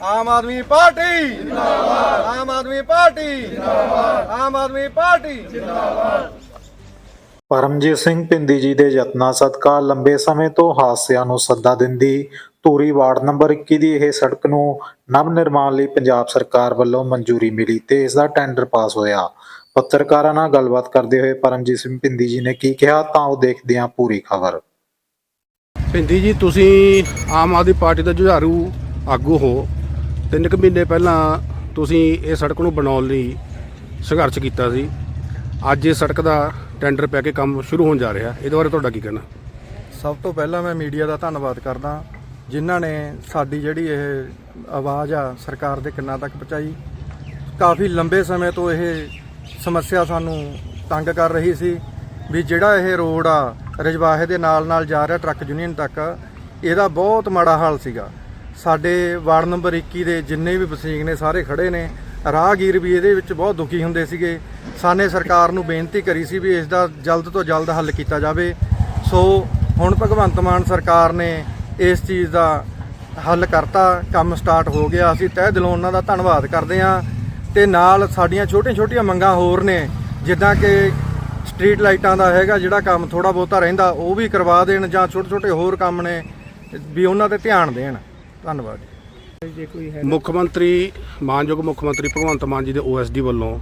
ਆਮ Aadmi party ਜਿੰਦਾਬਾਦ। Aam Aadmi party ਜਿੰਦਾਬਾਦ। Aam Aadmi party Paramjit Singh Pindi ji ਦੇ ਯਤਨਾਂ ਸਦਕਾ ਲੰਬੇ ਸਮੇਂ ਤੋਂ ਹਾਦਸਿਆਂ ਨੂੰ ਸੱਦਾ ਦਿੰਦੀ ਧੂਰੀ ਵਾਰਡ ਨੰਬਰ 21 ਦੀ ਇਹ ਸੜਕ ਨੂੰ ਨਵ ਨਿਰਮਾਣ ਲਈ ਪੰਜਾਬ ਸਰਕਾਰ ਵੱਲੋਂ ਮਨਜ਼ੂਰੀ ਮਿਲੀ ਤੇ ਇਸ ਦਾ ਟੈਂਡਰ ਪਾਸ ਹੋਇਆ। ਪੱਤਰਕਾਰਾਂ ਨਾਲ ਗੱਲਬਾਤ ਕਰਦੇ ਹੋਏ ਪਰਮਜੀਤ ਸਿੰਘ ਪਿੰਦੀ ਜੀ ਨੇ ਕੀ ਕਿਹਾ ਤਾਂ ਉਹ ਦੇਖਦੇ ਹਾਂ ਪੂਰੀ ਖਬਰ। ਭਿੰਦੀ ਜੀ ਤੁਸੀਂ ਆਮ ਆਦਮੀ ਪਾਰਟੀ ਦੇ ਜੁਝਾਰੂ ਆਗੂ ਹੋ। ਤਿੰਨ ਕੁ ਮਹੀਨੇ ਪਹਿਲਾਂ ਤੁਸੀਂ ਇਹ ਸੜਕ ਨੂੰ ਬਣਾਉਣ ਲਈ ਸੰਘਰਸ਼ ਕੀਤਾ ਸੀ। ਅੱਜ ਇਹ ਸੜਕ ਦਾ ਟੈਂਡਰ ਪੈ ਕੇ ਕੰਮ ਸ਼ੁਰੂ ਹੋਣ ਜਾ ਰਿਹਾ। ਇਹਦੇ ਬਾਰੇ ਤੁਹਾਡਾ ਕੀ ਕਹਿਣਾ? ਸਭ ਤੋਂ ਪਹਿਲਾਂ ਮੈਂ ਮੀਡੀਆ ਦਾ ਧੰਨਵਾਦ ਕਰਦਾ, ਜਿਨ੍ਹਾਂ ਨੇ ਸਾਡੀ ਜਿਹੜੀ ਇਹ ਆਵਾਜ਼ ਆ ਸਰਕਾਰ ਦੇ ਕੰਨਾਂ ਤੱਕ ਪਹੁੰਚਾਈ। ਕਾਫੀ ਲੰਬੇ ਸਮੇਂ ਤੋਂ ਇਹ ਸਮੱਸਿਆ ਸਾਨੂੰ ਤੰਗ ਕਰ ਰਹੀ ਸੀ ਵੀ ਜਿਹੜਾ ਇਹ ਰੋਡ ਆ, ਰਜਵਾਹੇ ਦੇ ਨਾਲ ਨਾਲ ਜਾ ਰਿਹਾ ਟਰੱਕ ਯੂਨੀਅਨ ਤੱਕ, ਇਹਦਾ ਬਹੁਤ ਮਾੜਾ ਹਾਲ ਸੀਗਾ। ਸਾਡੇ ਵਾਰਡ ਨੰਬਰ 21 ਦੇ ਜਿੰਨੇ ਵੀ ਵਸਨੀਕ ਨੇ ਸਾਰੇ ਖੜੇ ਨੇ। ਰਾਹਗੀਰ ਵੀ ਇਹਦੇ ਵਿੱਚ ਬਹੁਤ ਦੁਖੀ ਹੁੰਦੇ ਸੀਗੇ। ਸਾਨੇ ਸਰਕਾਰ ਨੂੰ ਬੇਨਤੀ ਕਰੀ ਸੀ ਵੀ ਇਸ ਦਾ ਜਲਦ ਤੋਂ ਜਲਦ ਹੱਲ ਕੀਤਾ ਜਾਵੇ। ਸੋ ਹੁਣ ਭਗਵੰਤ ਮਾਨ ਸਰਕਾਰ ਨੇ ਇਸ ਚੀਜ਼ ਦਾ ਹੱਲ ਕਰਤਾ। ਕੰਮ ਸਟਾਰਟ ਹੋ ਗਿਆ। ਅਸੀਂ ਤਹਿ ਦਿਲੋਂ ਉਹਨਾਂ ਦਾ ਧੰਨਵਾਦ ਕਰਦੇ ਹਾਂ। ਤੇ ਨਾਲ ਸਾਡੀਆਂ ਛੋਟੀਆਂ-ਛੋਟੀਆਂ ਮੰਗਾਂ ਹੋਰ ਨੇ। ਜਿੱਦਾਂ ਕਿ ਸਟਰੀਟ ਲਾਈਟਾਂ ਦਾ ਹੈਗਾ, ਜਿਹੜਾ ਕੰਮ ਥੋੜਾ ਬਹੁਤਾ ਰਹਿੰਦਾ, ਉਹ ਵੀ ਕਰਵਾ ਦੇਣ ਜਾਂ ਛੋਟੇ-ਛੋਟੇ ਹੋਰ ਕੰਮ ਨੇ ਵੀ ਉਹਨਾਂ ਤੇ ਧਿਆਨ ਦੇਣ। ਧੰਨਵਾਦ ਜੀ। ਮੁੱਖ ਮੰਤਰੀ ਮਾਨਯੋਗ ਮੁੱਖ ਮੰਤਰੀ ਭਗਵੰਤ ਮਾਨ ਜੀ ਦੇ ਓਐਸਡੀ ਵੱਲੋਂ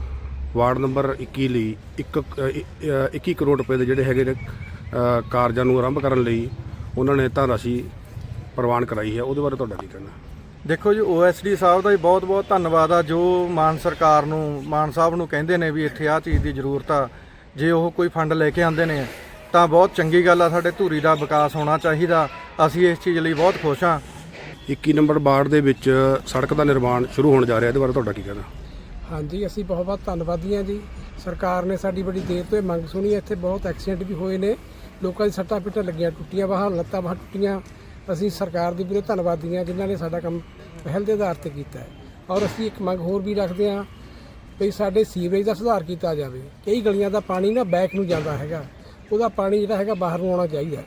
ਵਾਰਡ ਨੰਬਰ 21 ਲਈ ਇੱਕ ਅ, ਇ- ਅ, 21 ਕਰੋੜ ਰੁਪਏ ਦੇ ਜਿਹੜੇ ਹੈਗੇ ਨੇ ਅ, ਕਾਰਜਾਂ ਨੂੰ ਆਰੰਭ ਕਰਨ ਲਈ ਉਹਨਾਂ ਨੇ ਤਾਂ ਰਾਸ਼ੀ ਪ੍ਰਵਾਨ ਕਰਾਈ ਹੈ। ਉਹਦੇ ਬਾਰੇ ਤੁਹਾਡਾ ਕੀ ਕਹਿਣਾ? ਦੇਖੋ ਜੀ ਓਐਸਡੀ ਸਾਹਿਬ ਦਾ ਵੀ ਬਹੁਤ-ਬਹੁਤ ਧੰਨਵਾਦ ਆ। ਜੋ ਮਾਨ ਸਰਕਾਰ ਨੂੰ ਮਾਨ ਸਾਹਿਬ ਨੂੰ ਕਹਿੰਦੇ ਨੇ ਵੀ ਇੱਥੇ ਆਹ ਚੀਜ਼ ਦੀ ਜ਼ਰੂਰਤ ਆ ਜੇ ਉਹ ਕੋਈ ਫੰਡ ਲੈ ਕੇ ਆਉਂਦੇ ਨੇ ਤਾਂ ਬਹੁਤ ਚੰਗੀ ਗੱਲ ਆ। ਸਾਡੇ ਧੂਰੀ ਦਾ ਵਿਕਾਸ ਹੋਣਾ ਚਾਹੀਦਾ। ਅਸੀਂ ਇਸ ਚੀਜ਼ ਲਈ ਬਹੁਤ ਖੁਸ਼ ਹਾਂ 21 ਨੰਬਰ ਵਾਰਡ ਦੇ ਵਿੱਚ ਸੜਕ ਦਾ ਨਿਰਮਾਣ ਸ਼ੁਰੂ ਹੋਣ ਜਾ ਰਿਹਾ, ਇਹਦੇ ਬਾਰੇ ਤੁਹਾਡਾ ਕੀ ਕਹਿਣਾ? ਹਾਂਜੀ, ਅਸੀਂ ਬਹੁਤ ਬਹੁਤ ਧੰਨਵਾਦੀ ਹਾਂ ਜੀ। ਸਰਕਾਰ ਨੇ ਸਾਡੀ ਬੜੀ ਦੇਰ ਤੋਂ ਇਹ ਮੰਗ ਸੁਣੀ ਹੈ, ਇੱਥੇ ਬਹੁਤ ਐਕਸੀਡੈਂਟ ਵੀ ਹੋਏ ਨੇ। ਲੋਕਾਂ ਦੀ ਸੱਟਾਂ ਪਿੱਟਾਂ ਲੱਗੀਆਂ, ਟੁੱਟੀਆਂ ਬਾਹਾਂ, ਲੱਤਾਂ ਬਾਹਾਂ ਟੁੱਟੀਆਂ। ਅਸੀਂ ਸਰਕਾਰ ਦੀ ਪੂਰੇ ਧੰਨਵਾਦੀ ਹਾਂ, ਜਿਨ੍ਹਾਂ ਨੇ ਸਾਡਾ ਕੰਮ ਪਹਿਲ ਦੇ ਆਧਾਰ ਤੇ ਕੀਤਾ ਹੈ। ਔਰ ਅਸੀਂ ਇੱਕ ਮੰਗ ਹੋਰ ਵੀ ਰੱਖਦੇ ਹਾਂ ਵੀ ਸਾਡੇ ਸੀਵਰੇਜ ਦਾ ਸੁਧਾਰ ਕੀਤਾ ਜਾਵੇ। ਕਈ ਗਲੀਆਂ ਦਾ ਪਾਣੀ ਨਾ ਬੈਕ ਨੂੰ ਜਾਂਦਾ ਹੈਗਾ। ਉਹਦਾ ਪਾਣੀ ਜਿਹੜਾ ਹੈਗਾ ਬਾਹਰ ਨੂੰ ਆਉਣਾ ਚਾਹੀਦਾ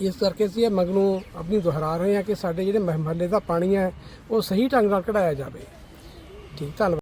ਇਸ ਕਰਕੇ ਅਸੀਂ ਇਹ ਮੰਗ ਨੂੰ ਆਪਣੀ ਦੁਹਰਾ ਰਹੇ ਹਾਂ ਕਿ ਸਾਡੇ ਜਿਹੜੇ ਮਹੱਲੇ ਦਾ ਪਾਣੀ ਹੈ, ਉਹ ਸਹੀ ਢੰਗ ਨਾਲ ਕਢਾਇਆ ਜਾਵੇ। ਠੀਕ, ਧੰਨਵਾਦ।